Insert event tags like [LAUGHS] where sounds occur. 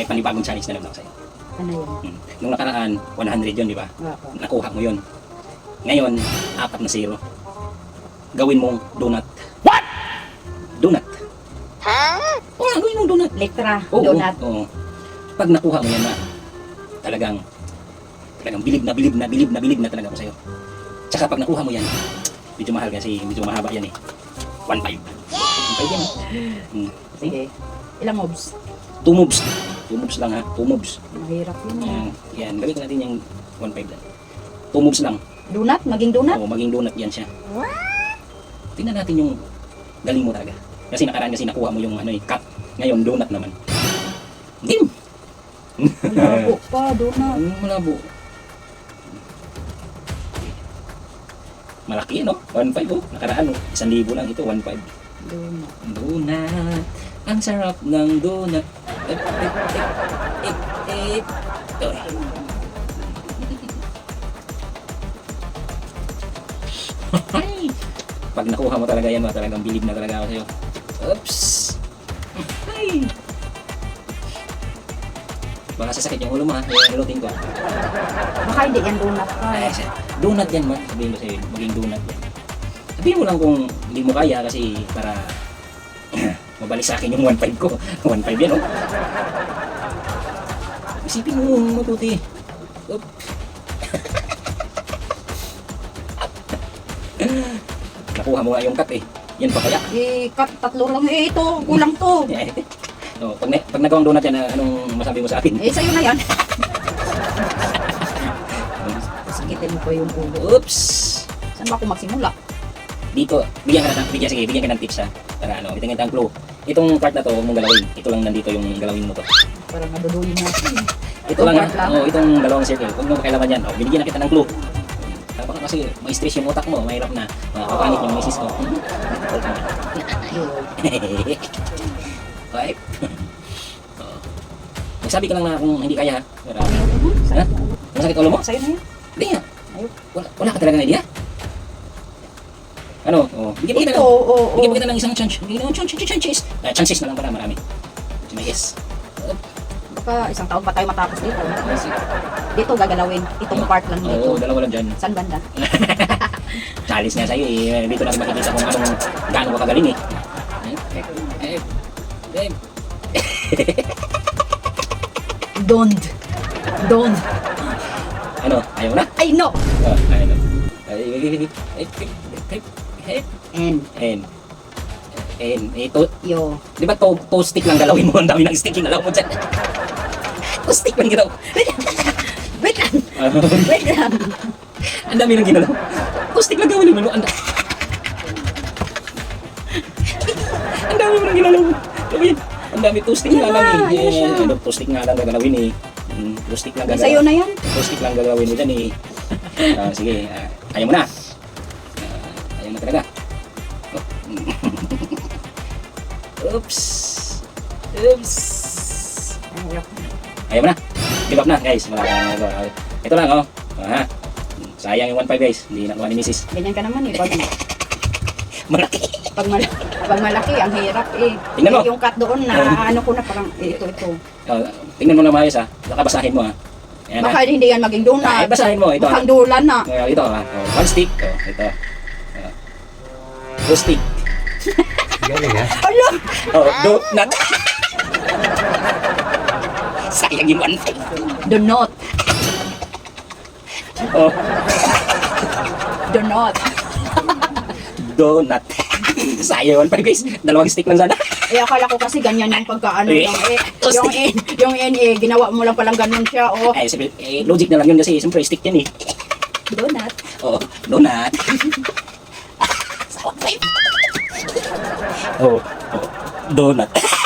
may panibagong challenge na lang ako sa'yo. Ano yun? Hmm. Nung nakaraan, 100 yun, di ba? Opo. Nakuha mo yun. Ngayon, apat na zero. Gawin mong donut. What? Donut. Ha? Oo, nga, gawin mong donut. Letra. Oo, donut. Oo, oo. Pag nakuha mo yan na, talagang, talagang bilib na bilib na bilib na bilib na talaga ako sa'yo. Tsaka pag nakuha mo yan, medyo mahal kasi medyo mahaba yan eh. 1.5. Yay! 1.5 yan. Hmm. Sige. Ilang mobs? 2 mobs. 2 lang ha, 2. Mahirap yun. Eh. Yan, yan. gamitin natin yung 1.5 lang. 2 moves lang. Donut? Maging donut? Oo, maging donut yan siya. What? Tingnan natin yung galing mo talaga. Kasi nakaraan kasi nakuha mo yung ano, eh, cut. Ngayon, donut naman. Dim! Malabo pa, donut. Ano [LAUGHS] malabo? Malaki, eh, no? 1.5, oh. Nakaraan, oh. Isang libo lang ito, 1.5. Donut. Donut. Ang sarap ng donut. Ip, ip. Ito eh. Pag nakuha mo talaga yan, talagang bilib na talaga ako sa'yo. Oops! Ay! Baka sasakit yung ulo mo ha, nilutin ko. Baka hindi yan donut pa. Ay. Donut yan man. Sabihin ko sa'yo, maging donut yan. Sabihin mo lang kung hindi mo kaya kasi para [CLEARS THROAT] mabalik sa akin yung 1.5 ko. 1.5 yan, oh. Isipin mo mabuti. Oop. [LAUGHS] Nakuha mo nga yung cut eh. Yan pa kaya. Eh, kat, tatlo lang. Eh, ito, kulang to. [LAUGHS] no, pag, na- pag nagawang donut yan, ah, anong masabi mo sa akin? Eh, sa'yo na yan. [LAUGHS] Sakitin mo pa yung ulo. Oops! Saan ba ako magsimula? dito, bigyan ka na, bigyan, sige, bigyan ka ng tips ha. Para ano, bitingin tayong clue. Itong part na to, huwag mong galawin. Ito lang nandito yung galawin mo to. Parang naduduyin natin. Ito lang? Oh, itong dalawang circle. Huwag mo kailangan yan. Oh, binigyan na kita ng clue. Ah, Baka kasi may stress yung utak mo, mahirap na. Makapanit yung misis ko. [LAUGHS] Right? Oh. Magsabi ka lang na kung hindi kaya. Para, ha? Masakit ulo mo? Sa'yo na yan. Hindi nga. Wala, wala ka talaga ng idea? Ano? Oh, bigyan mo kita Ito, ng, oo, oo. bigyan mo kita ng isang chance. Bigyan mo ng chance, chance, chances. Ah, chances na lang pala, marami. May yes. Baka isang taon pa tayo matapos dito. Dito gagalawin. Itong part lang Oo, dito. dalawa lang dyan. Saan banda? [LAUGHS] Challenge nga sa'yo eh. Dito natin makikita kung anong gaano ka kagaling eh. Eh, eh, eh. [LAUGHS] Don't. Don't. Ano? Ayaw na? I know. Oh, ayaw na. Ay, ay, ay, ay, ay, ay, ay, And And, and, ito, yo. di ba to, to stick lang galawin mo? [LAUGHS] Ang dami ng stick yung galaw mo dyan. to stick lang ginaw. Wait lang. Wait lang. [LAUGHS] Ang dami ng ginalaw. To stick lang gawin mo. Ang, ang dami mo ng ginalaw. Gawin. Ang dami to stick nga lang na, eh. siya. Eh, ano, to stick nga lang gagalawin eh. Mm, to stick lang Sa'yo gagalawin. na yan. To stick lang gagalawin mo dyan eh. Ah, sige, ah, ayaw mo na. Ah, ayaw na talaga. [LAUGHS] Oops. Oops. Ayaw mo na. Give up na, guys. Wala ka na. Ito lang, oh. Ah, sayang yung 1.5, guys. Hindi nakuha ni Mrs. Ganyan ka naman eh. Pag, [LAUGHS] Malaki. pag, mal- pag malaki, ang hirap eh. Tingnan mo. Eh, Yung cut doon na ano ko na parang eh, ito, ito. Oh, tingnan mo na maayos, ha. Baka basahin mo, ha. Ayan, Baka hindi yan maging ha. Ay, donut. basahin mo. Ito, ha. Mukhang dulan na. Oh, ito, ha. Oh, one stick. Oh, ito. Stick. Galing ha? Ala! Oh, do, not. sayang yung 1.5. Donut. Oh, Donut. donut. sayang yung 1.5, guys. Dalawang stick lang sana. Eh, akala ko kasi ganyan yung pagkaano. Eh, yung, eh, yung, eh, yung N, eh, ginawa mo lang palang ganun siya. Oh, Ay, sabi, eh, logic na lang yun kasi siyempre stick yan, eh. donut. Oh, donut. [LAUGHS] Sa 1.5. Oh, oh, donut. [LAUGHS]